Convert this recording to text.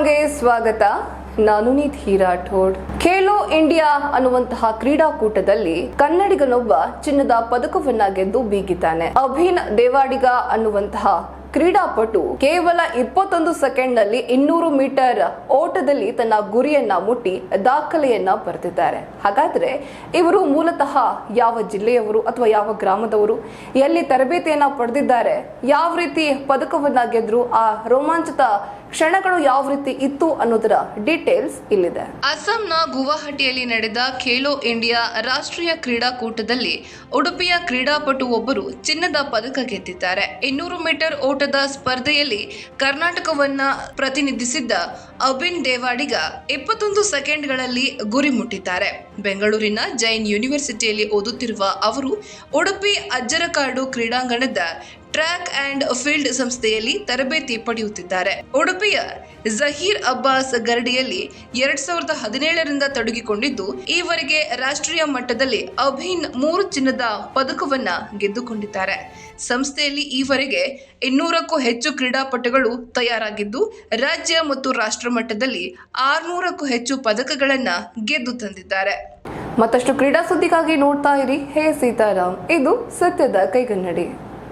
ರಾಮ್ಗೆ ಸ್ವಾಗತ. ನಾನು ನಿಧಿ ರಾಠೋಡ್. ಖೇಲೋ ಇಂಡಿಯಾ ಅನ್ನುವಂತಹ ಕ್ರೀಡಾಕೂಟದಲ್ಲಿ ಕನ್ನಡಿಗನೊಬ್ಬ ಚಿನ್ನದ ಪದಕವನ್ನ ಗೆದ್ದು ಬೀಗಿದ್ದಾನೆ. ಅಭಿನ್ ದೇವಾಡಿಗ ಅನ್ನುವಂತಹ ಕ್ರೀಡಾಪಟು ಕೇವಲ ಇಪ್ಪತ್ತೊಂದು ಸೆಕೆಂಡ್ನಲ್ಲಿ ಇನ್ನೂರು ಮೀಟರ್ ಓಟದಲ್ಲಿ ತನ್ನ ಗುರಿಯನ್ನ ಮುಟ್ಟಿ ದಾಖಲೆಯನ್ನ ಬರೆದಿದ್ದಾರೆ. ಹಾಗಾದ್ರೆ ಇವರು ಮೂಲತಃ ಯಾವ ಜಿಲ್ಲೆಯವರು ಅಥವಾ ಯಾವ ಗ್ರಾಮದವರು? ಎಲ್ಲಿ ತರಬೇತಿಯನ್ನ ಪಡೆದಿದ್ದಾರೆ? ಯಾವ ರೀತಿ ಪದಕವನ್ನ ಗೆದ್ರು? ಆ ರೋಮಾಂಚಿತ ಕ್ಷಣಗಳು ಯಾವ ರೀತಿ ಇತ್ತು ಅನ್ನೋದರ ಡೀಟೇಲ್ಸ್ ಇಲ್ಲಿದೆ. ಅಸ್ಸಾಂನ ಗುವಾಹಟಿಯಲ್ಲಿ ನಡೆದ ಖೇಲೋ ಇಂಡಿಯಾ ರಾಷ್ಟ್ರೀಯ ಕ್ರೀಡಾಕೂಟದಲ್ಲಿ ಉಡುಪಿಯ ಕ್ರೀಡಾಪಟು ಒಬ್ಬರು ಚಿನ್ನದ ಪದಕ ಗೆದ್ದಿದ್ದಾರೆ. ಇನ್ನೂರು ಮೀಟರ್ ಓಟದ ಸ್ಪರ್ಧೆಯಲ್ಲಿ ಕರ್ನಾಟಕವನ್ನ ಪ್ರತಿನಿಧಿಸಿದ್ದ ಅಬಿನ್ ದೇವಾಡಿಗ ಇಪ್ಪತ್ತೊಂದು ಸೆಕೆಂಡ್ಗಳಲ್ಲಿ ಗುರಿ ಮುಟ್ಟಿದ್ದಾರೆ. ಬೆಂಗಳೂರಿನ ಜೈನ್ ಯೂನಿವರ್ಸಿಟಿಯಲ್ಲಿ ಓದುತ್ತಿರುವ ಅವರು ಉಡುಪಿ ಅಜ್ಜರಕಾಡು ಕ್ರೀಡಾಂಗಣದ ಟ್ರ್ಯಾಕ್ ಅಂಡ್ ಫೀಲ್ಡ್ ಸಂಸ್ಥೆಯಲ್ಲಿ ತರಬೇತಿ ಪಡೆಯುತ್ತಿದ್ದಾರೆ. ಉಡುಪಿಯ ಜಹೀರ್ ಅಬ್ಬಾಸ್ ಗರಡಿಯಲ್ಲಿ ಎರಡ್ ಸಾವಿರದ ಹದಿನೇಳರಿಂದ ತೊಡಗಿಕೊಂಡಿದ್ದು, ಈವರೆಗೆ ರಾಷ್ಟ್ರೀಯ ಮಟ್ಟದಲ್ಲಿ ಅಭಿನ್ ಮೂರು ಚಿನ್ನದ ಪದಕವನ್ನ ಗೆದ್ದುಕೊಂಡಿದ್ದಾರೆ. ಸಂಸ್ಥೆಯಲ್ಲಿ ಈವರೆಗೆ ಇನ್ನೂರಕ್ಕೂ ಹೆಚ್ಚು ಕ್ರೀಡಾಪಟುಗಳು ತಯಾರಾಗಿದ್ದು, ರಾಜ್ಯ ಮತ್ತು ರಾಷ್ಟ್ರ ಮಟ್ಟದಲ್ಲಿ ಆರ್ನೂರಕ್ಕೂ ಹೆಚ್ಚು ಪದಕಗಳನ್ನ ಗೆದ್ದು ತಂದಿದ್ದಾರೆ. ಮತ್ತಷ್ಟು ಕ್ರೀಡಾ ಸುದ್ದಿಗಾಗಿ ನೋಡ್ತಾ ಇರಿ ಹೇ ಸೀತಾರಾಮ್. ಇದು ಸತ್ಯದ ಕೈಗನ್ನಡಿ.